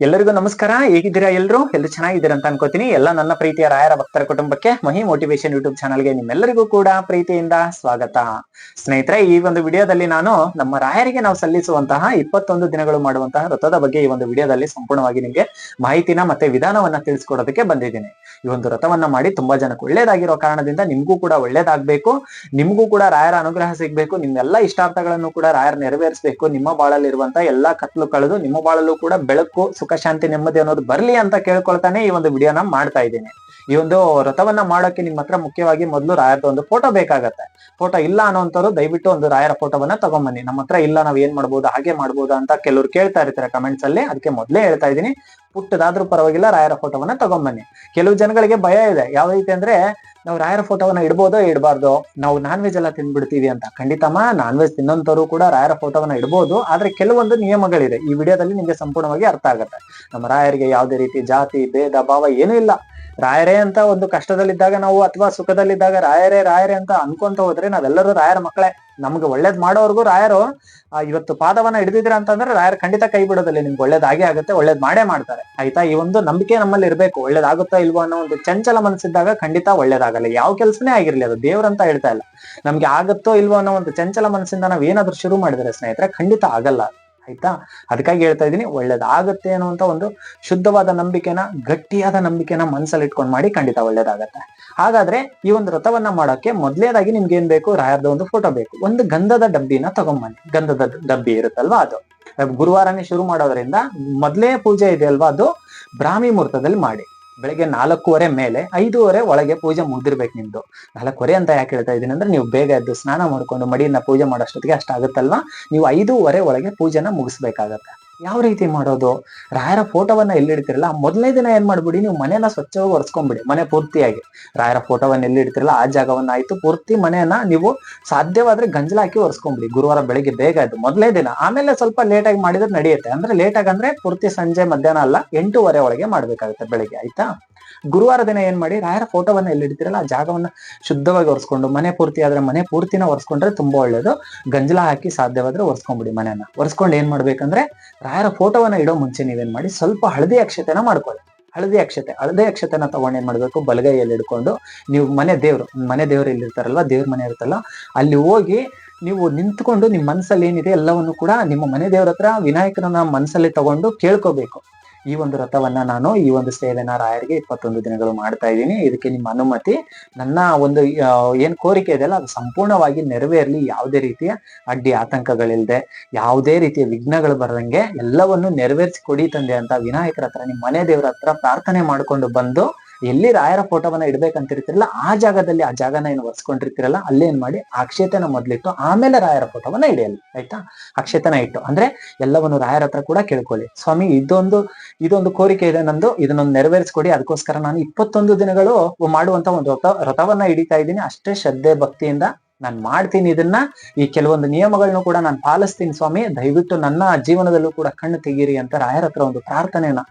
ಎಲ್ಲರಿಗೂ ನಮಸ್ಕಾರ. ಹೇಗಿದ್ದೀರಾ ಎಲ್ಲರೂ ಎಲ್ಲರೂ ಚೆನ್ನಾಗಿದ್ದೀರಾ ಅಂತ ಅನ್ಕೋತೀನಿ. ಎಲ್ಲ ನನ್ನ ಪ್ರೀತಿಯ ರಾಯರ ಭಕ್ತರ ಕುಟುಂಬಕ್ಕೆ ಮಹಿ ಮೋಟಿವೇಶನ್ ಯೂಟ್ಯೂಬ್ ಚಾನಲ್ಗೆ ನಿಮ್ಮೆಲ್ಲರಿಗೂ ಕೂಡ ಪ್ರೀತಿಯಿಂದ ಸ್ವಾಗತ. ಸ್ನೇಹಿತರೆ, ಈ ಒಂದು ವಿಡಿಯೋದಲ್ಲಿ ನಾನು ನಮ್ಮ ರಾಯರಿಗೆ ನಾವು ಸಲ್ಲಿಸುವಂತಹ ಇಪ್ಪತ್ತೊಂದು ದಿನಗಳು ಮಾಡುವಂತಹ ವ್ರತದ ಬಗ್ಗೆ ಈ ಒಂದು ವಿಡಿಯೋದಲ್ಲಿ ಸಂಪೂರ್ಣವಾಗಿ ನಿಮಗೆ ಮಾಹಿತಿನ ಮತ್ತೆ ವಿಧಾನವನ್ನ ತಿಳಿಸ್ಕೊಡೋದಕ್ಕೆ ಬಂದಿದ್ದೀನಿ. ಈ ಒಂದು ವ್ರತವನ್ನ ಮಾಡಿ ತುಂಬಾ ಜನಕ್ಕೆ ಒಳ್ಳೇದಾಗಿರೋ ಕಾರಣದಿಂದ ನಿಮ್ಗೂ ಕೂಡ ಒಳ್ಳೇದಾಗ್ಬೇಕು. ನಿಮ್ಗೂ ಕೂಡ ರಾಯರ ಅನುಗ್ರಹ ಸಿಗ್ಬೇಕು. ನಿಮ್ಮೆಲ್ಲ ಇಷ್ಟಾರ್ಥಗಳನ್ನು ಕೂಡ ರಾಯರ್ ನೆರವೇರಿಸಬೇಕು. ನಿಮ್ಮ ಬಾಳಲ್ಲಿರುವಂತ ಎಲ್ಲಾ ಕತ್ಲು ಕಳೆದು ನಿಮ್ಮ ಬಾಳಲ್ಲೂ ಕೂಡ ಬೆಳಕು, ಸುಖ, ಶಾಂತಿ, ನೆಮ್ಮದಿ ಅನ್ನೋದು ಬರ್ಲಿ ಅಂತ ಕೇಳ್ಕೊಳ್ತಾನೆ ಈ ಒಂದು ವಿಡಿಯೋನ ಮಾಡ್ತಾ ಇದ್ದೀನಿ. ಈ ಒಂದು ವ್ರತವನ್ನ ಮಾಡೋಕೆ ನಿಮ್ಮ ಹತ್ರ ಮುಖ್ಯವಾಗಿ ಮೊದಲು ರಾಯರದ ಒಂದು ಫೋಟೋ ಬೇಕಾಗತ್ತೆ. ಫೋಟೋ ಇಲ್ಲ ಅನ್ನೋಂಥವ್ರು ದಯವಿಟ್ಟು ಒಂದು ರಾಯರ ಫೋಟೋವನ್ನ ತಗೊಂಬನ್ನಿ. ನಮ್ಮ ಹತ್ರ ಇಲ್ಲ, ನಾವ್ ಏನ್ ಮಾಡ್ಬೋದು, ಹಾಗೆ ಮಾಡ್ಬೋದು ಅಂತ ಕೆಲವ್ರು ಕೇಳ್ತಾ ಇರ್ತಾರೆ ಕಮೆಂಟ್ಸ್ ಅಲ್ಲಿ. ಅದಕ್ಕೆ ಮೊದಲೇ ಹೇಳ್ತಾ ಇದ್ದೀನಿ. ಪುಟ್ಟದಾದ್ರೂ ಪರವಾಗಿಲ್ಲ ರಾಯರ ಫೋಟೋವನ್ನ ತಗೊಂಬನ್ನಿ. ಕೆಲವು ಜನಗಳಿಗೆ ಭಯ ಇದೆ. ಯಾವ ರೀತಿ ಅಂದ್ರೆ, ನಾವು ರಾಯರ ಫೋಟೋವನ್ನ ಇಡ್ಬೋದೋ, ಇಡಬಾರ್ದು, ನಾವು ನಾನ್ ವೆಜ್ ಎಲ್ಲ ತಿನ್ಬಿಡ್ತೀವಿ ಅಂತ. ಖಂಡಿತಮ್ಮ ನಾನ್ ವೆಜ್ ತಿನ್ನೋಂಥವ್ರು ಕೂಡ ರಾಯರ ಫೋಟೋವನ್ನ ಇಡ್ಬೋದು. ಆದ್ರೆ ಕೆಲವೊಂದು ನಿಯಮಗಳಿದೆ. ಈ ವಿಡಿಯೋದಲ್ಲಿ ನಿಮಗೆ ಸಂಪೂರ್ಣವಾಗಿ ಅರ್ಥ ಆಗುತ್ತೆ. ನಮ್ಮ ರಾಯರಿಗೆ ಯಾವುದೇ ರೀತಿ ಜಾತಿ, ಭೇದ, ಭಾವ ಏನೂ ಇಲ್ಲ. ರಾಯರೇ ಅಂತ ಒಂದು ಕಷ್ಟದಲ್ಲಿದ್ದಾಗ ನಾವು ಅಥವಾ ಸುಖದಲ್ಲಿದ್ದಾಗ ರಾಯರೇ ರಾಯರೇ ಅಂತ ಅನ್ಕೊಂತ ಹೋದ್ರೆ ನಾವೆಲ್ಲರೂ ರಾಯರ ಮಕ್ಕಳೇ. ನಮ್ಗೆ ಒಳ್ಳೇದ್ ಮಾಡೋರ್ಗು ರಾಯರು ಇವತ್ತು ಪಾದವನ್ನ ಹಿಡಿದಿದ್ರ ಅಂತಂದ್ರೆ ರಾಯರ್ ಖಂಡಿತ ಕೈ ಬಿಡೋದಿಲ್ಲ, ನಿಮ್ಗೆ ಒಳ್ಳೇದಾಗೇ ಆಗುತ್ತೆ, ಒಳ್ಳೇದ್ ಮಾಡೇ ಮಾಡ್ತಾರೆ. ಆಯ್ತಾ? ಈ ಒಂದು ನಂಬಿಕೆ ನಮ್ಮಲ್ಲಿ ಇರ್ಬೇಕು. ಒಳ್ಳೇದಾಗುತ್ತಾ ಇಲ್ವೋ ಅನ್ನೋ ಒಂದು ಚಂಚಲ ಮನಸ್ಸಿದ್ದಾಗ ಖಂಡಿತ ಒಳ್ಳೇದಾಗಲ್ಲ. ಯಾವ ಕೆಲಸನೇ ಆಗಿರ್ಲಿ, ಅದು ದೇವ್ರಂತ ಹೇಳ್ತಾ ಇಲ್ಲ. ನಮ್ಗೆ ಆಗುತ್ತೋ ಇಲ್ವೋ ಅನ್ನೋ ಒಂದು ಚಂಚಲ ಮನಸ್ಸಿಂದ ನಾವ್ ಏನಾದ್ರೂ ಶುರು ಮಾಡಿದ್ರೆ ಸ್ನೇಹಿತರೆ, ಖಂಡಿತ ಆಗಲ್ಲ. ಆಯ್ತಾ? ಅದಕ್ಕಾಗಿ ಹೇಳ್ತಾ ಇದೀನಿ ಒಳ್ಳೇದಾಗತ್ತೆ ಅನ್ನುವಂತ ಒಂದು ಶುದ್ಧವಾದ ನಂಬಿಕೆನ, ಗಟ್ಟಿಯಾದ ನಂಬಿಕೆನ ಮನಸ್ಸಲ್ಲಿ ಇಟ್ಕೊಂಡು ಮಾಡಿ ಖಂಡಿತ ಒಳ್ಳೇದಾಗತ್ತೆ. ಹಾಗಾದ್ರೆ ಈ ಒಂದು ರಥವನ್ನ ಮಾಡೋಕೆ ಮೊದಲೇದಾಗಿ ನಿಮ್ಗೆ ಏನ್ ಬೇಕು? ರಾಯರ್ದ ಒಂದು ಫೋಟೋ ಬೇಕು. ಒಂದು ಗಂಧದ ಡಬ್ಬಿನ ತಗೊಂಬನ್ನಿ. ಗಂಧದ ಡಬ್ಬಿ ಇರುತ್ತಲ್ವಾ ಅದು? ಗುರುವಾರನೇ ಶುರು ಮಾಡೋದ್ರಿಂದ ಮೊದಲೇ ಪೂಜೆ ಇದೆ ಅಲ್ವಾ ಅದು? ಬ್ರಾಹ್ಮಿ ಮುಹೂರ್ತದಲ್ಲಿ ಮಾಡಿ. ಬೆಳಗ್ಗೆ ನಾಲ್ಕೂವರೆ ಮೇಲೆ ಐದೂವರೆ ಒಳಗೆ ಪೂಜೆ ಮುಗ್ದಿರ್ಬೇಕು ನಿಮ್ದು. ನಾಲ್ಕೂವರೆ ಅಂತ ಯಾಕೆ ಹೇಳ್ತಾ ಇದೀನಿ ಅಂದ್ರೆ ನೀವು ಬೇಗ ಎದ್ದು ಸ್ನಾನ ಮಾಡ್ಕೊಂಡು ಮಡಿಯನ್ನ ಪೂಜೆ ಮಾಡೋಷ್ಟೊತ್ತಿಗೆ ಅಷ್ಟಾಗುತ್ತಲ್ವಾ ನೀವು ಐದೂವರೆ ಒಳಗೆ ಪೂಜೆನ ಮುಗಿಸ್ಬೇಕಾಗತ್ತೆ. ಯಾವ ರೀತಿ ಮಾಡೋದು? ರಾಯರ ಫೋಟೋವನ್ನ ಎಲ್ಲಿಡ್ತಿರಲ್ಲ? ಮೊದಲನೇ ದಿನ ಏನ್ ಮಾಡ್ಬಿಡಿ, ನೀವು ಮನೆಯನ್ನ ಸ್ವಚ್ಛವಾಗಿ ಒರೆಸ್ಕೊಂಡ್ಬಿಡಿ ಮನೆ ಪೂರ್ತಿಯಾಗಿ. ರಾಯರ ಫೋಟೋವನ್ನ ಎಲ್ಲಿಡ್ತಿರಲ್ಲ, ಆ ಜಾಗವನ್ನ ಆಯ್ತು, ಪೂರ್ತಿ ಮನೆಯನ್ನ ನೀವು ಸಾಧ್ಯವಾದ್ರೆ ಗಂಜಲ ಹಾಕಿ ಗುರುವಾರ ಬೆಳಿಗ್ಗೆ ಬೇಗ ಆಯ್ತು ಮೊದಲನೇ ದಿನ. ಆಮೇಲೆ ಸ್ವಲ್ಪ ಲೇಟಾಗಿ ಮಾಡಿದ್ರೆ ನಡೆಯುತ್ತೆ. ಅಂದ್ರೆ ಲೇಟಾಗಿ ಅಂದ್ರೆ ಪೂರ್ತಿ ಸಂಜೆ ಮಧ್ಯಾಹ್ನ ಅಲ್ಲ, ಎಂಟೂವರೆ ಒಳಗೆ ಮಾಡ್ಬೇಕಾಗುತ್ತೆ ಬೆಳಿಗ್ಗೆ, ಆಯ್ತಾ? ಗುರುವಾರ ದಿನ ಏನ್ ಮಾಡಿ ರಾಯರ ಫೋಟೋವನ್ನ ಎಲ್ಲಿಡ್ತಿರಲ್ಲ ಆ ಜಾಗವನ್ನ ಶುದ್ಧವಾಗಿ ಒರೆಸ್ಕೊಂಡು, ಮನೆ ಪೂರ್ತಿ ಆದ್ರೆ ಮನೆ ಪೂರ್ತಿನ ಒರೆಸ್ಕೊಂಡ್ರೆ ತುಂಬಾ ಒಳ್ಳೇದು. ಗಂಜಲ ಹಾಕಿ ಸಾಧ್ಯವಾದ್ರೆ ಒರೆಸ್ಕೊಂಡ್ಬಿಡಿ ಮನೆಯನ್ನ. ಒರೆಸ್ಕೊಂಡು ಏನ್ ಮಾಡ್ಬೇಕಂದ್ರೆ ರಾಯರ ಫೋಟೋವನ್ನ ಇಡೋ ಮುಂಚೆ ನೀವೇನ್ ಮಾಡಿ ಸ್ವಲ್ಪ ಹಳದಿ ಅಕ್ಷತೆನ ಮಾಡ್ಕೊಳ್ಳಿ. ಹಳದಿ ಅಕ್ಷತೆ, ಹಳದಿ ಅಕ್ಷತೆನ ತಗೊಂಡು ಏನ್ ಮಾಡ್ಬೇಕು? ಬಲಗೈಯಲ್ಲಿ ಇಡ್ಕೊಂಡು ನೀವು ಮನೆ ದೇವ್ರು ಮನೆ ದೇವ್ರು ಇಲ್ಲಿರ್ತಾರಲ್ವ ದೇವ್ರ ಮನೆ ಇರುತ್ತಲ್ಲ, ಅಲ್ಲಿ ಹೋಗಿ ನೀವು ನಿಂತ್ಕೊಂಡು ನಿಮ್ ಮನಸ್ಸಲ್ಲಿ ಏನಿದೆ ಎಲ್ಲವನ್ನು ಕೂಡ ನಿಮ್ಮ ಮನೆ ದೇವ್ರ ಹತ್ರ ವಿನಾಯಕನ ಮನಸ್ಸಲ್ಲಿ ತಗೊಂಡು ಕೇಳ್ಕೋಬೇಕು. ಈ ಒಂದು ರಥವನ್ನ ನಾನು ಈ ಒಂದು ಸೇವೆನ ರಾಯರಿಗೆ ಇಪ್ಪತ್ತೊಂದು ದಿನಗಳು ಮಾಡ್ತಾ ಇದ್ದೀನಿ. ಇದಕ್ಕೆ ನಿಮ್ಮ ಅನುಮತಿ. ನನ್ನ ಒಂದು ಏನ್ ಕೋರಿಕೆ ಇದೆಯಲ್ಲ ಅದು ಸಂಪೂರ್ಣವಾಗಿ ನೆರವೇರ್ಲಿ ಯಾವುದೇ ರೀತಿಯ ಅಡ್ಡಿ ಆತಂಕಗಳಿಲ್ಲದೆ ಯಾವುದೇ ರೀತಿಯ ವಿಘ್ನಗಳು ಬರದಂಗೆ ಎಲ್ಲವನ್ನು ನೆರವೇರಿಸಿ ಕೊಡಿ ತಂದೆ ಅಂತ ವಿನಾಯಕರ ಹತ್ರ, ನಿಮ್ಮ ಮನೆ ದೇವರ ಹತ್ರ ಪ್ರಾರ್ಥನೆ ಮಾಡ್ಕೊಂಡು ಬಂದು ಎಲ್ಲಿ ರಾಯರ ಫೋಟೋವನ್ನ ಇಡ್ಬೇಕಂತಿರ್ತಿರಲ್ಲ, ಆ ಜಾಗದಲ್ಲಿ ಆ ಜಾಗನ ಏನು ಒರೆಸ್ಕೊಂಡಿರ್ತಿರಲ್ಲ, ಅಲ್ಲೇ ಏನ್ ಮಾಡಿ ಅಕ್ಷತೆನ ಮೊದ್ಲಿಟ್ಟು ಆಮೇಲೆ ರಾಯರ ಫೋಟೋವನ್ನ ಇಡಿಯಲ್ಲಿ ಆಯ್ತಾ? ಅಕ್ಷತೆನ ಇಟ್ಟು. ಅಂದ್ರೆ ಎಲ್ಲವನ್ನು ರಾಯರ ಹತ್ರ ಕೂಡ ಕೇಳ್ಕೊಳ್ಳಿ. ಸ್ವಾಮಿ, ಇದೊಂದು ಇದೊಂದು ಕೋರಿಕೆ ಇದೆ ನಂದು, ಇದನ್ನೊಂದು ನೆರವೇರಿಸ್ಕೊಡಿ. ಅದಕ್ಕೋಸ್ಕರ ನಾನು ಇಪ್ಪತ್ತೊಂದು ದಿನಗಳು ಮಾಡುವಂತ ಒಂದು ರಥವನ್ನ ಹಿಡಿತಾ ಇದ್ದೀನಿ. ಅಷ್ಟೇ ಶ್ರದ್ಧೆ, ಭಕ್ತಿಯಿಂದ ನಾನು ಮಾಡ್ತೀನಿ ಇದನ್ನ. ಈ ಕೆಲವೊಂದು ನಿಯಮಗಳನ್ನು ಕೂಡ ನಾನು ಪಾಲಿಸ್ತೀನಿ ಸ್ವಾಮಿ. ದಯವಿಟ್ಟು ನನ್ನ ಜೀವನದಲ್ಲೂ ಕೂಡ ಕಣ್ಣು ತೆಗೀರಿ ಅಂತ ರಾಯರ ಹತ್ರ ಒಂದು ಪ್ರಾರ್ಥನೆಯನ್ನ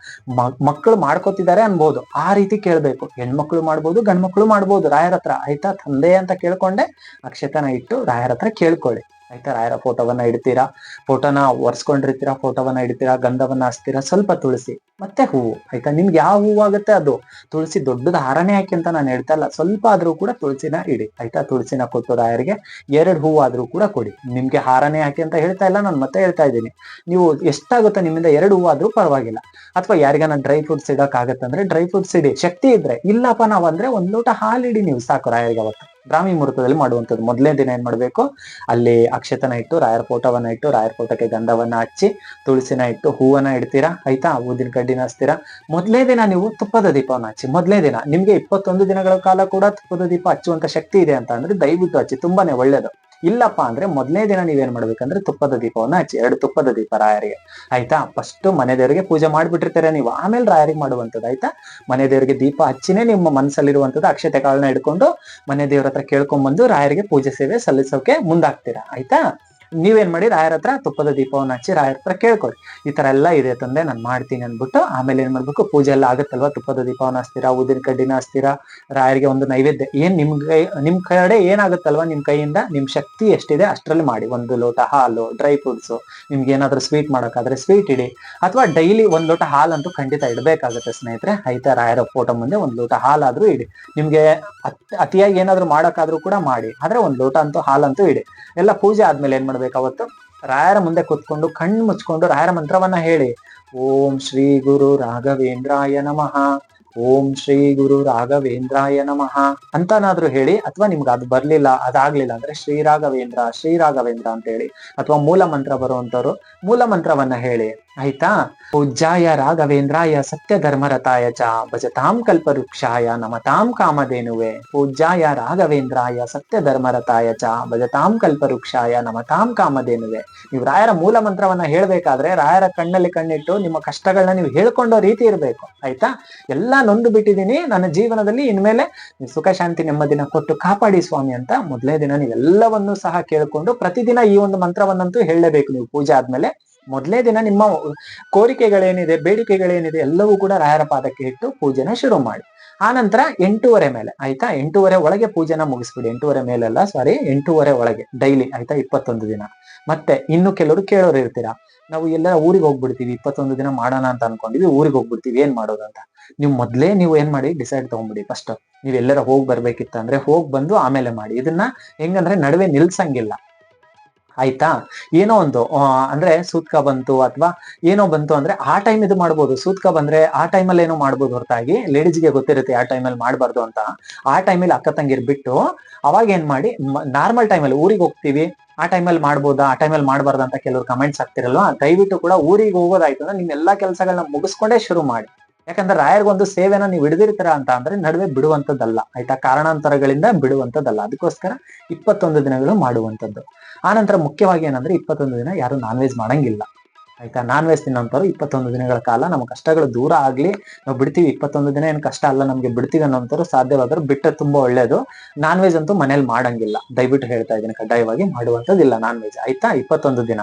ಮಕ್ಕಳು ಮಾಡ್ಕೋತಿದ್ದಾರೆ ಅನ್ಬೋದು. ಆ ರೀತಿ ಕೇಳ್ಬೇಕು. ಹೆಣ್ಮಕ್ಳು ಮಾಡ್ಬೋದು, ಗಂಡ್ಮಕ್ಳು ಮಾಡ್ಬೋದು. ರಾಯರ ಹತ್ರ, ಆಯ್ತಾ ತಂದೆ ಅಂತ ಕೇಳ್ಕೊಂಡೆ. ಅಕ್ಷತನ ಇಟ್ಟು ರಾಯರ ಹತ್ರ ಕೇಳ್ಕೊಳ್ಳಿ. ಆಯ್ತಾ? ರಾಯರ ಫೋಟೋವನ್ನ ಇಡ್ತೀರಾ? ಫೋಟೋನ ಒರೆಸ್ಕೊಂಡಿರ್ತೀರಾ? ಫೋಟೋವನ್ನ ಇಡ್ತೀರಾ? ಗಂಧವನ್ನ ಹಚ್ತೀರಾ ಸ್ವಲ್ಪ ತುಳಸಿ, ಮತ್ತೆ ಹೂವು. ಆಯ್ತಾ? ನಿಮ್ಗೆ ಯಾವ ಹೂವು ಆಗುತ್ತೆ ಅದು? ತುಳಸಿ ದೊಡ್ಡದ ಹಾರನೇ ಹಾಕಿ ಅಂತ ನಾನು ಹೇಳ್ತಾ ಇಲ್ಲ. ಸ್ವಲ್ಪ ಆದ್ರೂ ಕೂಡ ತುಳಸಿನ ಇಡಿ. ಆಯ್ತಾ? ತುಳಸಿನ ಕೊಟ್ಟು ರಾಯರಿಗೆ ಎರಡು ಹೂವು ಆದ್ರೂ ಕೂಡ ಕೊಡಿ. ನಿಮ್ಗೆ ಹಾರನೇ ಹಾಕಿ ಅಂತ ಹೇಳ್ತಾ ಇಲ್ಲ, ನಾನು ಮತ್ತೆ ಹೇಳ್ತಾ ಇದ್ದೀನಿ. ನೀವು ಎಷ್ಟಾಗುತ್ತೆ ನಿಮ್ಮಿಂದ ಎರಡು ಹೂವು ಆದ್ರೂ ಪರವಾಗಿಲ್ಲ. ಅಥವಾ ಯಾರಿಗಾನ ಡ್ರೈ ಫ್ರೂಟ್ಸ್ ಇಡಕ್ ಆಗತ್ತಂದ್ರೆ ಡ್ರೈ ಫ್ರೂಟ್ಸ್ ಇಡಿ. ಶಕ್ತಿ ಇದ್ರೆ ಇಲ್ಲಪ್ಪ ನಾವಂದ್ರೆ ಒಂದ್ ಲೋಟ ಇಡಿ ನೀವು ಸಾಕು ರಾಯರಿಗೆ ಅವತ್ತು. ಬ್ರಾಹ್ಮಿ ಮುಹೂರ್ತದಲ್ಲಿ ಮಾಡುವಂಥದ್ದು. ಮೊದಲನೇ ದಿನ ಏನ್ ಮಾಡಬೇಕು? ಅಲ್ಲಿ ಅಕ್ಷತನ ಇಟ್ಟು ರಾಯರ ಫೋಟೋವನ್ನ ಇಟ್ಟು ರಾಯರ ಫೋಟೋಕ್ಕೆ ಗಂಧವನ್ನ ಹಚ್ಚಿ, ತುಳಸಿನ ಇಟ್ಟು, ಹೂವನ್ನ ಇಡ್ತೀರಾ? ಆಯ್ತಾ? ಊದಿನ ಕಡ್ಡಿನ ಹಚ್ತೀರಾ? ಮೊದಲೇ ದಿನ ನೀವು ತುಪ್ಪದ ದೀಪವನ್ನ ಹಚ್ಚಿ, ಮೊದಲೇ ದಿನ. ನಿಮ್ಗೆ ಇಪ್ಪತ್ತೊಂದು ದಿನಗಳ ಕಾಲ ಕೂಡ ತುಪ್ಪದ ದೀಪ ಹಚ್ಚುವಂತ ಶಕ್ತಿ ಇದೆ ಅಂತ ಅಂದ್ರೆ ದಯವಿಟ್ಟು ಹಚ್ಚಿ, ತುಂಬಾನೇ ಒಳ್ಳೇದು. ಇಲ್ಲಪ್ಪ ಅಂದ್ರೆ ಮೊದಲನೇ ದಿನ ನೀವೇನ್ ಮಾಡ್ಬೇಕಂದ್ರೆ ತುಪ್ಪದ ದೀಪವನ್ನ ಹಚ್ಚಿ, ಎರಡು ತುಪ್ಪದ ದೀಪ ರಾಯರಿಗೆ. ಆಯ್ತಾ? ಫಸ್ಟ್ ಮನೆ ದೇವರಿಗೆ ಪೂಜೆ ಮಾಡ್ಬಿಟ್ಟಿರ್ತೀರ ನೀವು. ಆಮೇಲೆ ರಾಯರಿಗೆ ಮಾಡುವಂಥದ್ದು, ಆಯ್ತಾ? ಮನೆ ದೇವರಿಗೆ ದೀಪ ಹಚ್ಚಿನೇ ನಿಮ್ಮ ಮನಸ್ಸಲ್ಲಿರುವಂಥದ್ದು ಅಕ್ಷತೆ ಕಾಳನ್ನ ಇಟ್ಕೊಂಡು ಮನೆ ದೇವ್ರ ಹತ್ರ ಕೇಳ್ಕೊಂಡ್ಬಂದು ರಾಯರಿಗೆ ಪೂಜೆ ಸೇವೆ ಸಲ್ಲಿಸೋಕೆ ಮುಂದಾಗ್ತೀರಾ? ಆಯ್ತಾ? ನೀವೇನ್ ಮಾಡಿ ರಾಯರ ಹತ್ರ ತುಪ್ಪದ ದೀಪವನ್ನ ಹಚ್ಚಿ ರಾಯರ ಹತ್ರ ಕೇಳ್ಕೊಳ್ಳಿ. ಈ ತರ ಎಲ್ಲ ಇದೆ ತಂದೆ, ನಾನು ಮಾಡ್ತೀನಿ ಅಂದ್ಬಿಟ್ಟು ಆಮೇಲೆ ಏನ್ ಮಾಡ್ಬೇಕು? ಪೂಜೆ ಎಲ್ಲ ಆಗುತ್ತಲ್ವಾ? ತುಪ್ಪದ ದೀಪವನ್ನ ಹಚ್ತೀರಾ? ಊದಿನ ಕಡ್ಡಿನ ಹಚ್ತೀರಾ? ರಾಯರಿಗೆ ಒಂದು ನೈವೇದ್ಯ. ಏನ್ ನಿಮ್ ಕೈ, ನಿಮ್ ಕಡೆ ಏನಾಗುತ್ತಲ್ವಾ? ನಿಮ್ ಕೈಯಿಂದ ನಿಮ್ ಶಕ್ತಿ ಎಷ್ಟಿದೆ ಅಷ್ಟರಲ್ಲಿ ಮಾಡಿ. ಒಂದು ಲೋಟ ಹಾಲು ಡ್ರೈ ಫ್ರೂಟ್ಸ್ ನಿಮ್ಗೆ ಏನಾದ್ರೂ ಸ್ವೀಟ್ ಮಾಡೋಕ್ಕಾದ್ರೆ ಸ್ವೀಟ್ ಇಡಿ. ಅಥವಾ ಡೈಲಿ ಒಂದ್ ಲೋಟ ಹಾಲಂತೂ ಖಂಡಿತ ಇಡಬೇಕಾಗುತ್ತೆ ಸ್ನೇಹಿತರೆ. ಐತ ರಾಯರ ಫೋಟೋ ಮುಂದೆ ಒಂದ್ ಲೋಟ ಹಾಲಾದ್ರೂ ಇಡಿ. ನಿಮ್ಗೆ ಅತ್- ಅತಿಯಾಗಿ ಏನಾದ್ರೂ ಮಾಡೋಕ್ಕಾದ್ರೂ ಕೂಡ ಮಾಡಿ. ಆದ್ರೆ ಒಂದ್ ಲೋಟ ಅಂತೂ ಹಾಲಂತೂ ಇಡಿ. ಎಲ್ಲ ಪೂಜೆ ಆದ್ಮೇಲೆ ಏನ್ ಮಾಡ್ಬೇಕು? ಅವತ್ತು ರಾಯರ ಮುಂದೆ ಕುತ್ಕೊಂಡು ಕಣ್ಣು ಮುಚ್ಕೊಂಡು ರಾಯರ ಮಂತ್ರವನ್ನ ಹೇಳಿ. ಓಂ ಶ್ರೀ ಗುರು ರಾಘವೇಂದ್ರಾಯ ನಮಃ. ಓಂ ಶ್ರೀ ಗುರು ರಾಘವೇಂದ್ರಾಯ ನಮಃ. ಅಂತನಾದ್ರೂ ಹೇಳಿ, ಅಥವಾ ನಿಮ್ಗೆ ಅದು ಬರ್ಲಿಲ್ಲ, ಅದಾಗ್ಲಿಲ್ಲ ಅಂದ್ರೆ ಶ್ರೀ ರಾಘವೇಂದ್ರ ಶ್ರೀ ರಾಘವೇಂದ್ರ ಅಂತ ಹೇಳಿ ಅಥವಾ ಮೂಲ ಮಂತ್ರ ಬರುವಂತವ್ರು ಮೂಲ ಮಂತ್ರವನ್ನ ಹೇಳಿ. ಆಯ್ತಾ? ಪೂಜ್ಯಾಯ ರಾಘವೇಂದ್ರಾಯ ಸತ್ಯ ಧರ್ಮರತಾಯ ಚ ಭಜತಾಂ ಕಲ್ಪವೃಕ್ಷಾಯ ನಮತಾಂ ಕಾಮಧೇನುವೆ. ಪೂಜ್ಯಾಯ ರಾಘವೇಂದ್ರಾಯ ಸತ್ಯ ಧರ್ಮರತಾಯ ಚ ಭಜತಾಂ ಕಲ್ಪವೃಕ್ಷಾಯ ನಮತಾಂ ಕಾಮಧೇನುವೆ. ನೀವು ರಾಯರ ಮೂಲ ಮಂತ್ರವನ್ನ ಹೇಳ್ಬೇಕಾದ್ರೆ ರಾಯರ ಕಣ್ಣಲ್ಲಿ ಕಣ್ಣಿಟ್ಟು ನಿಮ್ಮ ಕಷ್ಟಗಳನ್ನ ನೀವು ಹೇಳ್ಕೊಂಡೋ ರೀತಿ ಇರಬೇಕು. ಆಯ್ತಾ? ಎಲ್ಲಾ ನೊಂದು ಬಿಟ್ಟಿದ್ದೀನಿ. ನನ್ನ ಜೀವನದಲ್ಲಿ ಇನ್ಮೇಲೆ ಸುಖ, ಶಾಂತಿ, ನೆಮ್ಮದಿನ ಕೊಟ್ಟು ಕಾಪಾಡಿ ಸ್ವಾಮಿ ಅಂತ ಮೊದಲೇ ದಿನ ನೀವೆಲ್ಲವನ್ನೂ ಸಹ ಕೇಳ್ಕೊಂಡು ಪ್ರತಿದಿನ ಈ ಒಂದು ಮಂತ್ರವನ್ನಂತೂ ಹೇಳಲೇಬೇಕು ನೀವು ಪೂಜೆ ಆದ್ಮೇಲೆ. ಮೊದಲೇ ದಿನ ನಿಮ್ಮ ಕೋರಿಕೆಗಳೇನಿದೆ, ಬೇಡಿಕೆಗಳೇನಿದೆ, ಎಲ್ಲವೂ ಕೂಡ ರಾಯರ ಪಾದಕ್ಕೆ ಇಟ್ಟು ಪೂಜೆನ ಶುರು ಮಾಡಿ. ಆ ನಂತರ ಎಂಟೂವರೆ ಮೇಲೆ, ಆಯ್ತಾ? ಎಂಟೂವರೆ ಒಳಗೆ ಪೂಜೆನ ಮುಗಿಸ್ಬಿಡಿ. ಎಂಟೂವರೆ ಮೇಲೆಲ್ಲ ಸಾರಿ ಎಂಟೂವರೆ ಒಳಗೆ ಡೈಲಿ ಆಯ್ತಾ? ಇಪ್ಪತ್ತೊಂದು ದಿನ. ಮತ್ತೆ ಇನ್ನು ಕೆಲವರು ಕೇಳೋರು ಇರ್ತೀರಾ? ನಾವು ಎಲ್ಲ ಊರಿಗೆ ಹೋಗ್ಬಿಡ್ತೀವಿ, ಇಪ್ಪತ್ತೊಂದು ದಿನ ಮಾಡೋಣ ಅಂತ ಅನ್ಕೊಂಡಿವಿ ಊರಿಗೆ ಹೋಗ್ಬಿಡ್ತೀವಿ, ಏನ್ ಮಾಡೋದು ಅಂತ. ನೀವು ಮೊದ್ಲೇ ನೀವು ಏನ್ ಮಾಡಿ ಡಿಸೈಡ್ ತಗೊಂಡ್ಬಿಡಿ ಫಸ್ಟ್ ನೀವ್ ಎಲ್ಲರ ಹೋಗ್ ಬರ್ಬೇಕಿತ್ತ ಅಂದ್ರೆ ಹೋಗ್ ಬಂದು ಆಮೇಲೆ ಮಾಡಿ. ಇದನ್ನ ಹೆಂಗಂದ್ರೆ ನಡುವೆ ನಿಲ್ಸಂಗಿಲ್ಲ. ಆಯ್ತಾ? ಏನೋ ಒಂದು ಅಂದ್ರೆ ಸೂತ್ಕ ಬಂತು ಅಥವಾ ಏನೋ ಬಂತು ಅಂದ್ರೆ ಆ ಟೈಮ್ ಇದು ಮಾಡ್ಬೋದು. ಸೂತ್ಕ ಬಂದ್ರೆ ಆ ಟೈಮಲ್ಲಿ ಏನೋ ಮಾಡ್ಬೋದು ಹೊರತಾಗಿ. ಲೇಡೀಸ್ಗೆ ಗೊತ್ತಿರುತ್ತೆ ಆ ಟೈಮಲ್ಲಿ ಮಾಡಬಾರ್ದು ಅಂತ. ಆ ಟೈಮಲ್ಲಿ ಅಕ್ಕ ತಂಗಿರ್ ಬಿಟ್ಟು ಅವಾಗ ಏನ್ ಮಾಡಿ ನಾರ್ಮಲ್ ಟೈಮಲ್ಲಿ ಊರಿಗೆ ಹೋಗ್ತೀವಿ. ಆ ಟೈಮಲ್ಲಿ ಮಾಡ್ಬೋದಾ? ಆ ಟೈಮಲ್ಲಿ ಮಾಡಬಾರ್ದು ಅಂತ ಕೆಲವರು ಕಮೆಂಟ್ಸ್ ಆಗ್ತಿರಲ್ವಾ ದಯವಿಟ್ಟು ಕೂಡ ಊರಿಗೆ ಹೋಗೋದಾಯ್ತು ಅಂದ್ರೆ ನಿಮ್ಮೆಲ್ಲಾ ಕೆಲಸಗಳನ್ನ ಮುಗಿಸ್ಕೊಂಡೇ ಶುರು ಮಾಡಿ. ಯಾಕಂದ್ರೆ ರಾಯರ್ಗೊಂದು ಸೇವೆನ ನೀವು ಹಿಡಿದಿರ್ತೀರ ಅಂತ ಅಂದ್ರೆ ನಡುವೆ ಬಿಡುವಂತದ್ದಲ್ಲ, ಆಯ್ತಾ? ಕಾರಣಾಂತರಗಳಿಂದ ಬಿಡುವಂತದ್ದಲ್ಲ. ಅದಕ್ಕೋಸ್ಕರ ಇಪ್ಪತ್ತೊಂದು ದಿನಗಳು ಮಾಡುವಂತದ್ದು ಆನಂತರ ಮುಖ್ಯವಾಗಿ ಏನಂದ್ರೆ ಇಪ್ಪತ್ತೊಂದು ದಿನ ಯಾರು ನಾನ್ ವೆಜ್ ಮಾಡಂಗಿಲ್ಲ. ಆಯ್ತಾ? ನಾನ್ ವೆಜ್ ತಿನ್ನೋಂಥವ್ರು ಇಪ್ಪತ್ತೊಂದು ದಿನಗಳ ಕಾಲ ನಮ್ಮ ಕಷ್ಟಗಳು ದೂರ ಆಗ್ಲಿ. ನಾವು ಬಿಡ್ತೀವಿ, ಇಪ್ಪತ್ತೊಂದು ದಿನ ಏನು ಕಷ್ಟ ಅಲ್ಲ ನಮ್ಗೆ ಬಿಡ್ತೀವಿ ಅನ್ನೋಂಥವ್ರು ಸಾಧ್ಯವಾದ್ರು ಬಿಟ್ಟರೆ ತುಂಬಾ ಒಳ್ಳೇದು. ನಾನ್ ವೆಜ್ ಅಂತೂ ಮನೇಲಿ ಮಾಡಂಗಿಲ್ಲ. ದಯವಿಟ್ಟು ಹೇಳ್ತಾ ಇದ್ದೀನಿ, ಕಡ್ಡಾಯವಾಗಿ ಮಾಡುವಂಥದ್ದಿಲ್ಲ ನಾನ್ ವೆಜ್. ಆಯ್ತಾ? ಇಪ್ಪತ್ತೊಂದು ದಿನ.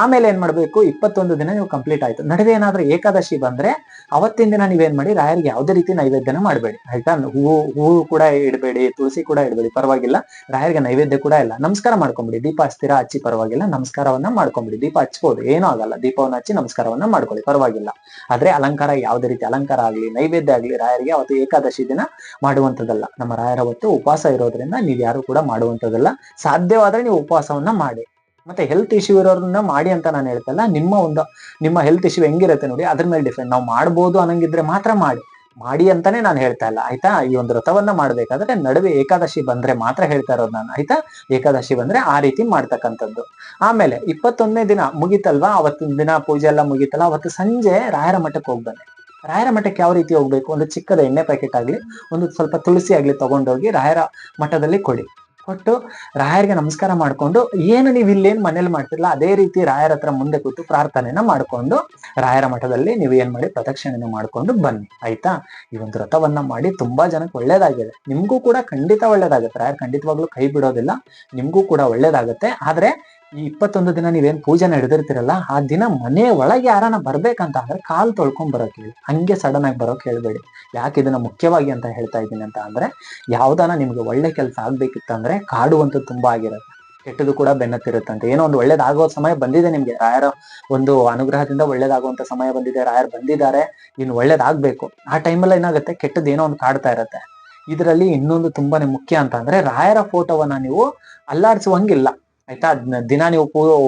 ಆಮೇಲೆ ಏನ್ ಮಾಡಬೇಕು? ಇಪ್ಪತ್ತೊಂದು ದಿನ ನೀವು ಕಂಪ್ಲೀಟ್ ಆಯ್ತು. ನಡುವೆ ಏನಾದ್ರೂ ಏಕಾದಶಿ ಬಂದ್ರೆ ಅವತ್ತಿನ ದಿನ ನೀವೇನ್ ಮಾಡಿ? ರಾಯರಿಗೆ ಯಾವುದೇ ರೀತಿ ನೈವೇದ್ಯನ ಮಾಡಬೇಡಿ. ಆಯ್ತಾ? ಹೂವು ಹೂವು ಕೂಡ ಇಡಬೇಡಿ, ತುಳಸಿ ಕೂಡ ಇಡಬೇಡಿ, ಪರವಾಗಿಲ್ಲ. ರಾಯರಿಗೆ ನೈವೇದ್ಯ ಕೂಡ ಇಲ್ಲ. ನಮಸ್ಕಾರ ಮಾಡ್ಕೊಂಬಿಡಿ. ದೀಪ ಹಚ್ತೀರಾ? ಹಚ್ಚಿ ಪರವಾಗಿಲ್ಲ. ನಮಸ್ಕಾರವನ್ನ ಮಾಡ್ಕೊಂಬಿಡಿ. ದೀಪ ಹಚ್ಬೋದು. ಏನೂ ಆಗಲ್ಲ. ದೀಪವನ್ನ ಹಚ್ಚಿ ನಮಸ್ಕಾರವನ್ನ ಮಾಡ್ಕೊಳ್ಳಿ. ಪರವಾಗಿಲ್ಲ. ಆದ್ರೆ ಅಲಂಕಾರ ಯಾವುದೇ ರೀತಿ ಅಲಂಕಾರ ಆಗಲಿ, ನೈವೇದ್ಯ ಆಗಲಿ, ರಾಯರಿಗೆ ಅವತ್ತು ಏಕಾದಶಿ ದಿನ ಮಾಡುವಂಥದ್ದಲ್ಲ. ನಮ್ಮ ರಾಯರ ಅವತ್ತು ಉಪವಾಸ ಇರೋದ್ರಿಂದ ನೀವು ಯಾರು ಕೂಡ ಮಾಡುವಂಥದ್ದಲ್ಲ. ಸಾಧ್ಯವಾದ್ರೆ ನೀವು ಉಪವಾಸವನ್ನ ಮಾಡಿ. ಮತ್ತೆ ಹೆಲ್ತ್ ಇಶ್ಯೂ ಇರೋರನ್ನ ಮಾಡಿ ಅಂತ ನಾನು ಹೇಳ್ತಲ್ಲ, ನಿಮ್ಮ ಒಂದು, ನಿಮ್ಮ ಹೆಲ್ತ್ ಇಶ್ಯೂ ಹೆಂಗಿರುತ್ತೆ ನೋಡಿ, ಅದ್ರ ಮೇಲೆ ಡಿಫೆಂಡ್ ನಾವು ಮಾಡ್ಬೋದು ಅನ್ನಂಗಿದ್ರೆ ಮಾತ್ರ ಮಾಡಿ. ಮಾಡಿ ಅಂತಾನೆ ನಾನು ಹೇಳ್ತಾ ಇಲ್ಲ, ಆಯ್ತಾ? ಈ ಒಂದು ವ್ರತವನ್ನ ಮಾಡ್ಬೇಕಾದ್ರೆ ನಡುವೆ ಏಕಾದಶಿ ಬಂದ್ರೆ ಮಾತ್ರ ಹೇಳ್ತಾ ಇರೋದು ನಾನು, ಆಯ್ತಾ? ಏಕಾದಶಿ ಬಂದ್ರೆ ಆ ರೀತಿ ಮಾಡ್ತಕ್ಕಂಥದ್ದು. ಆಮೇಲೆ ಇಪ್ಪತ್ತೊಂದನೇ ದಿನ ಮುಗೀತಲ್ವಾ? ಅವತ್ತಿನ ದಿನ ಪೂಜೆ ಎಲ್ಲ ಮುಗಿತಲ್ಲ? ಅವತ್ತು ಸಂಜೆ ರಾಯರ ಮಠಕ್ಕೆ ಹೋಗಿ ರಾಯರ ಮಠಕ್ಕೆ ಯಾವ ರೀತಿ ಹೋಗ್ಬೇಕು? ಒಂದು ಚಿಕ್ಕದ ಎಣ್ಣೆ ಪ್ಯಾಕೆಟ್ ಆಗ್ಲಿ, ಒಂದು ಸ್ವಲ್ಪ ತುಳಸಿ ಆಗ್ಲಿ ತಗೊಂಡೋಗಿ ರಾಯರ ಮಠದಲ್ಲಿ ಕೊಡಿ. ಕೊಟ್ಟು ರಾಯರಿಗೆ ನಮಸ್ಕಾರ ಮಾಡ್ಕೊಂಡು, ಏನು ನೀವು ಇಲ್ಲೇನ್ ಮನೇಲಿ ಮಾಡ್ತಿರಲ್ಲ ಅದೇ ರೀತಿ ರಾಯರ ಹತ್ರ ಮುಂದೆ ಕೂತು ಪ್ರಾರ್ಥನೆನ ಮಾಡ್ಕೊಂಡು, ರಾಯರ ಮಠದಲ್ಲಿ ನೀವು ಏನ್ ಮಾಡಿ ಪ್ರದಕ್ಷಿಣೆನ ಮಾಡ್ಕೊಂಡು ಬನ್ನಿ, ಆಯ್ತಾ? ಈ ಒಂದು ವ್ರತವನ್ನ ಮಾಡಿ ತುಂಬಾ ಜನಕ್ಕೆ ಒಳ್ಳೇದಾಗಿದೆ. ನಿಮ್ಗೂ ಕೂಡ ಖಂಡಿತ ಒಳ್ಳೇದಾಗುತ್ತೆ. ರಾಯರ್ ಖಂಡಿತವಾಗ್ಲೂ ಕೈ ಬಿಡೋದಿಲ್ಲ. ನಿಮ್ಗೂ ಕೂಡ ಒಳ್ಳೇದಾಗುತ್ತೆ. ಆದ್ರೆ ಈ ಇಪ್ಪತ್ತೊಂದು ದಿನ ನೀವೇನ್ ಪೂಜೆನ ಹಿಡಿದಿರ್ತೀರಲ್ಲ ಆ ದಿನ ಮನೆ ಒಳಗೆ ಯಾರನ್ನ ಬರ್ಬೇಕಂತ ಅಂದ್ರೆ ಕಾಲ್ ತೊಳ್ಕೊಂಡ್ ಬರೋಕ್ ಹೇಳಿ. ಹಂಗೆ ಸಡನ್ ಆಗಿ ಬರೋಕ್ ಹೇಳ್ಬೇಡಿ. ಯಾಕೆ ಇದನ್ನ ಮುಖ್ಯವಾಗಿ ಅಂತ ಹೇಳ್ತಾ ಇದ್ದೀನಿ ಅಂತ ಅಂದ್ರೆ, ಯಾವ್ದಾನ ನಿಮ್ಗೆ ಒಳ್ಳೆ ಕೆಲಸ ಆಗ್ಬೇಕಿತ್ತಂದ್ರೆ ಕಾಡುವಂತ ತುಂಬಾ ಆಗಿರುತ್ತೆ. ಕೆಟ್ಟದು ಕೂಡ ಬೆನ್ನತ್ತಿರುತ್ತಂತೆ. ಏನೋ ಒಂದು ಒಳ್ಳೇದಾಗೋ ಸಮಯ ಬಂದಿದೆ ನಿಮ್ಗೆ. ರಾಯರ ಒಂದು ಅನುಗ್ರಹದಿಂದ ಒಳ್ಳೇದಾಗುವಂತ ಸಮಯ ಬಂದಿದೆ. ರಾಯರ್ ಬಂದಿದ್ದಾರೆ. ಇನ್ನು ಒಳ್ಳೇದಾಗ್ಬೇಕು. ಆ ಟೈಮಲ್ಲಿ ಏನಾಗುತ್ತೆ? ಕೆಟ್ಟದ್ದು ಏನೋ ಒಂದು ಕಾಡ್ತಾ ಇರುತ್ತೆ. ಇದರಲ್ಲಿ ಇನ್ನೊಂದು ತುಂಬಾನೇ ಮುಖ್ಯ ಅಂತ ಅಂದ್ರೆ ರಾಯರ ಫೋಟೋವನ್ನ ನೀವು ಅಲ್ಲಾಡಿಸುವಂಗಿಲ್ಲ. ಆಯ್ತಾ? ದಿನ ನೀವು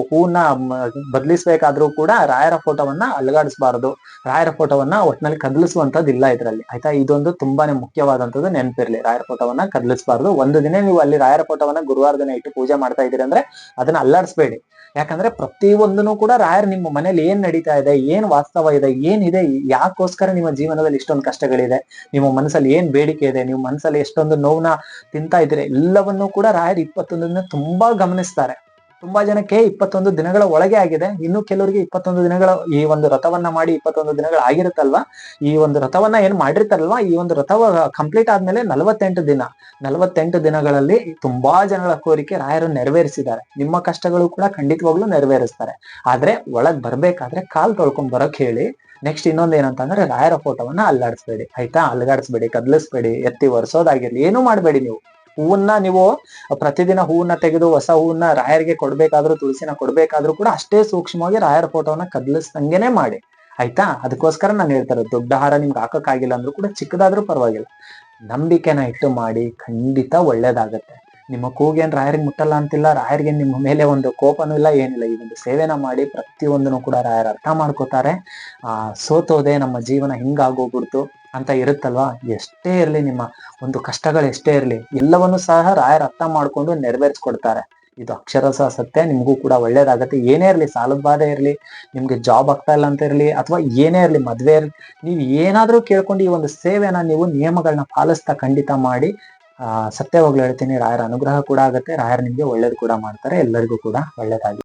ಹೂವನ್ನ ಬದಲಿಸ್ಬೇಕಾದ್ರೂ ಕೂಡ ರಾಯರ ಫೋಟೋವನ್ನ ಅಲುಗಾಡಿಸಬಾರದು. ರಾಯರ ಫೋಟೋವನ್ನ ಒಟ್ಟಿನಲ್ಲಿ ಕದಲಿಸುವಂತದ್ದು ಇಲ್ಲ ಇದರಲ್ಲಿ. ಆಯ್ತಾ? ಇದೊಂದು ತುಂಬಾನೇ ಮುಖ್ಯವಾದಂತದ್ದು ನೆನಪಿರ್ಲಿ. ರಾಯರ ಫೋಟೋವನ್ನ ಕದಲಿಸಬಾರದು. ಒಂದು ದಿನ ನೀವು ಅಲ್ಲಿ ರಾಯರ ಫೋಟೋವನ್ನ ಗುರುವಾರ ದಿನ ಇಟ್ಟು ಪೂಜೆ ಮಾಡ್ತಾ ಇದೀರಿ ಅಂದ್ರೆ ಅದನ್ನ ಅಲ್ಲಾಡಿಸ್ಬೇಡಿ. ಯಾಕಂದ್ರೆ ಪ್ರತಿಯೊಂದನು ಕೂಡ ರಾಯರ್ ನಿಮ್ಮ ಮನೇಲಿ ಏನ್ ನಡೀತಾ ಇದೆ, ಏನ್ ವಾಸ್ತವ ಇದೆ, ಏನಿದೆ, ಯಾಕೋಸ್ಕರ ನಿಮ್ಮ ಜೀವನದಲ್ಲಿ ಇಷ್ಟೊಂದು ಕಷ್ಟಗಳಿದೆ, ನಿಮ್ಮ ಮನಸ್ಸಲ್ಲಿ ಏನ್ ಬೇಡಿಕೆ ಇದೆ, ನಿಮ್ಮ ಮನಸ್ಸಲ್ಲಿ ಎಷ್ಟೊಂದು ನೋವನ್ನ ತಿಂತಾ ಇದ್ರೆ ಎಲ್ಲವನ್ನೂ ಕೂಡ ರಾಯರ್ ಇಪ್ಪತ್ತೊಂದನ್ನ ದಿನ ತುಂಬಾ ಗಮನಿಸ್ತಾರೆ. ತುಂಬಾ ಜನಕ್ಕೆ ಇಪ್ಪತ್ತೊಂದು ದಿನಗಳ ಒಳಗೆ ಆಗಿದೆ. ಇನ್ನು ಕೆಲವರಿಗೆ ಇಪ್ಪತ್ತೊಂದು ದಿನಗಳ ಈ ಒಂದು ರಥವನ್ನ ಮಾಡಿ ಇಪ್ಪತ್ತೊಂದು ದಿನಗಳ ಆಗಿರುತ್ತಲ್ವಾ? ಈ ಒಂದು ರಥವನ್ನ ಏನ್ ಮಾಡಿರ್ತಾರಲ್ವಾ? ಈ ಒಂದು ರಥವ ಕಂಪ್ಲೀಟ್ ಆದ್ಮೇಲೆ ನಲವತ್ತೆಂಟು ದಿನ, ನಲವತ್ತೆಂಟು ದಿನಗಳಲ್ಲಿ ತುಂಬಾ ಜನಗಳ ಕೋರಿಕೆ ರಾಯರು ನೆರವೇರಿಸಿದ್ದಾರೆ. ನಿಮ್ಮ ಕಷ್ಟಗಳು ಕೂಡ ಖಂಡಿತವಾಗ್ಲೂ ನೆರವೇರಿಸ್ತಾರೆ. ಆದ್ರೆ ಒಳಗ್ ಬರ್ಬೇಕಾದ್ರೆ ಕಾಲ್ ತೊಳ್ಕೊಂಡ್ ಬರೋಕ್ ಹೇಳಿ. ನೆಕ್ಸ್ಟ್ ಇನ್ನೊಂದ್ ಏನಂತಂದ್ರೆ ರಾಯರ ಫೋಟೋವನ್ನ ಅಲ್ಲಾಡಿಸ್ಬೇಡಿ. ಆಯ್ತಾ? ಅಲ್ಗಾಡಿಸ್ಬೇಡಿ, ಕದ್ಲಿಸ್ಬೇಡಿ, ಎತ್ತಿ ಒರೆಸೋದಾಗಿರ್ಲಿ. ಏನು ಮಾಡಬೇಡಿ ನೀವು. ಹೂವನ್ನ ನೀವು ಪ್ರತಿದಿನ ಹೂವನ್ನ ತೆಗೆದು ಹೊಸ ಹೂವನ್ನ ರಾಯರಿಗೆ ಕೊಡ್ಬೇಕಾದ್ರೂ, ತುಳಸಿನ ಕೊಡ್ಬೇಕಾದ್ರೂ ಕೂಡ ಅಷ್ಟೇ ಸೂಕ್ಷ್ಮವಾಗಿ ರಾಯರ ಫೋಟೋವನ್ನ ಕದಲಿಸ್ದಂಗೆನೆ ಮಾಡಿ. ಆಯ್ತಾ? ಅದಕ್ಕೋಸ್ಕರ ನಾನು ಹೇಳ್ತಾರೆ ದೊಡ್ಡ ಹಾರ ನಿಮ್ಗೆ ಹಾಕಕ್ಕಾಗಿಲ್ಲ ಅಂದ್ರೂ ಕೂಡ ಚಿಕ್ಕದಾದ್ರೂ ಪರವಾಗಿಲ್ಲ. ನಂಬಿಕೆನ ಇಟ್ಟು ಮಾಡಿ ಖಂಡಿತ ಒಳ್ಳೇದಾಗತ್ತೆ. ನಿಮ್ಮ ಕೂಗೇನ್ ರಾಯರಿಗೆ ಮುಟ್ಟಲ್ಲ ಅಂತಿಲ್ಲ, ರಾಯರಿಗೆ ನಿಮ್ಮ ಮೇಲೆ ಒಂದು ಕೋಪನೂ ಇಲ್ಲ, ಏನಿಲ್ಲ. ಈ ಒಂದು ಸೇವೆನ ಮಾಡಿ ಪ್ರತಿಯೊಂದನ್ನು ಕೂಡ ರಾಯರ ಅರ್ಥ ಮಾಡ್ಕೋತಾರೆ. ಆ ಸೋತೋದೆ ನಮ್ಮ ಜೀವನ ಹಿಂಗಾಗೋಗ್ಬಿಡ್ತು ಅಂತ ಇರುತ್ತಲ್ವಾ? ಎಷ್ಟೇ ಇರಲಿ ನಿಮ್ಮ ಒಂದು ಕಷ್ಟಗಳು ಎಷ್ಟೇ ಇರಲಿ, ಎಲ್ಲವನ್ನೂ ಸಹ ರಾಯರ್ ಅರ್ಥ ಮಾಡ್ಕೊಂಡು ನೆರವೇರಿಸ್ಕೊಡ್ತಾರೆ. ಇದು ಅಕ್ಷರಶಃ ಸತ್ಯ, ನಿಮಗೂ ಕೂಡ ಒಳ್ಳೇದಾಗತ್ತೆ. ಏನೇ ಇರಲಿ, ಸಾಲದ ಬಾಧೆ ಇರಲಿ, ನಿಮಗೆ ಜಾಬ್ ಆಗ್ತಾ ಇಲ್ಲ ಅಂತ ಇರಲಿ, ಅಥವಾ ಏನೇ ಇರಲಿ, ಮದುವೆ ಇರಲಿ, ನೀವು ಏನಾದರೂ ಕೇಳ್ಕೊಂಡು ಈ ಒಂದು ಸೇವೆಯನ್ನು ನೀವು ನಿಯಮಗಳನ್ನ ಪಾಲಿಸ್ತಾ ಖಂಡಿತ ಮಾಡಿ ಸತ್ಯವಾಗ್ಲೂ ಹೇಳ್ತೀನಿ. ರಾಯರ ಅನುಗ್ರಹ ಕೂಡ ಆಗುತ್ತೆ. ರಾಯರ್ ನಿಮಗೆ ಒಳ್ಳೇದು ಕೂಡ ಮಾಡ್ತಾರೆ. ಎಲ್ಲರಿಗೂ ಕೂಡ ಒಳ್ಳೇದಾಗಿ